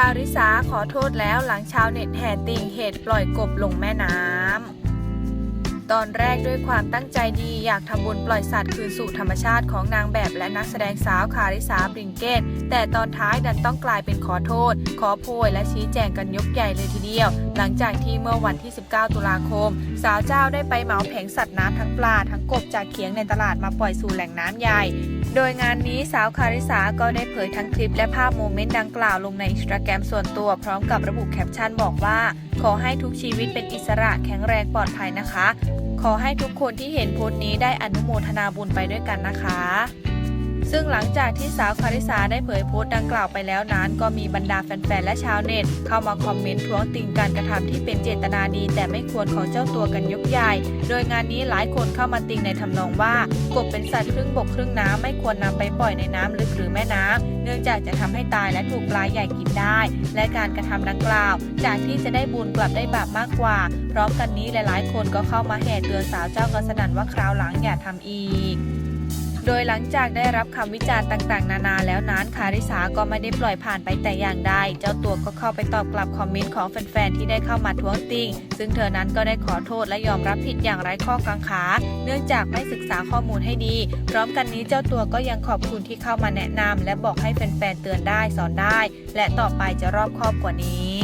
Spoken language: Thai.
คาริสาขอโทษแล้วหลังชาวเน็ตแห่ติ่งเหตุปล่อยกบลงแม่น้ำ ตอนแรกด้วยความตั้งใจดีอยากทำบุญปล่อยสัตว์คืนสู่ธรรมชาติของนางแบบและนักแสดงสาวคาริสาบริงเกต แต่ตอนท้ายดันต้องกลายเป็นขอโทษ ขอโพยและชี้แจงกันยกใหญ่เลยทีเดียว หลังจากที่เมื่อวันที่ 19 ตุลาคม สาวเจ้าได้ไปเหมาแผงสัตว์น้ำทั้งปลาทั้งกบจากเขียงในตลาดมาปล่อยสู่แหล่งน้ำใหญ่โดยงานนี้สาวคาริสาก็ได้เผยทั้งคลิปและภาพโมเมนต์ดังกล่าวลงในอินสตาแกรมส่วนตัวพร้อมกับระบุแคปชั่นบอกว่า อให้ทุกชีวิตเป็นอิสระแข็งแรงปลอดภัยนะคะ ขอให้ทุกคนที่เห็นโพสต์นี้ได้อนุโมทนาบุญไปด้วยกันนะคะ ซึ่งหลังจากที่สาวคาริสาได้เผยโพสต์ดังกล่าวไปแล้วนั้น ก็มีบรรดาแฟนๆ และชาวเน็ต เข้ามาคอมเมนต์ท้วงติงการกระทำที่เป็นเจตนาดี แต่ไม่ควรของเจ้าตัวกันยกใหญ่ โดยงานนี้หลายคนเข้ามาติงในทำนองว่ากบเป็นสัตว์ครึ่งบกครึ่งน้ำไม่ควรนำไปปล่อยในน้ำลึกหรือแม่น้ำเนื่องจากจะทำให้ตายและถูกปลาใหญ่กินได้ และการกระทำดังกล่าว จากที่จะได้บุญกลับได้บาปมากกว่า พร้อมกันนี้หลายๆ คนก็เข้ามาแห่เตือนสาวเจ้ากันสนั่นว่าคราวหลังอย่าทำอีก โดยหลังจากได้รับคำวิจารณ์ต่างๆ นานาแล้วนั้นคาริสาก็ไม่ได้ปล่อยผ่านไปแต่อย่างใด เจ้าตัวก็เข้าไปตอบกลับคอมเมนต์ของแฟนๆ ที่ได้เข้ามาท้วงติง ซึ่งเธอนั้นก็ได้ขอโทษและยอมรับผิดอย่างไร้ข้อกังขา เนื่องจากไม่ศึกษาข้อมูลให้ดี พร้อมกันนี้เจ้าตัวก็ยังขอบคุณที่เข้ามาแนะนำและบอกให้แฟนๆ เตือนได้สอนได้ และต่อไปจะรอบคอบกว่านี้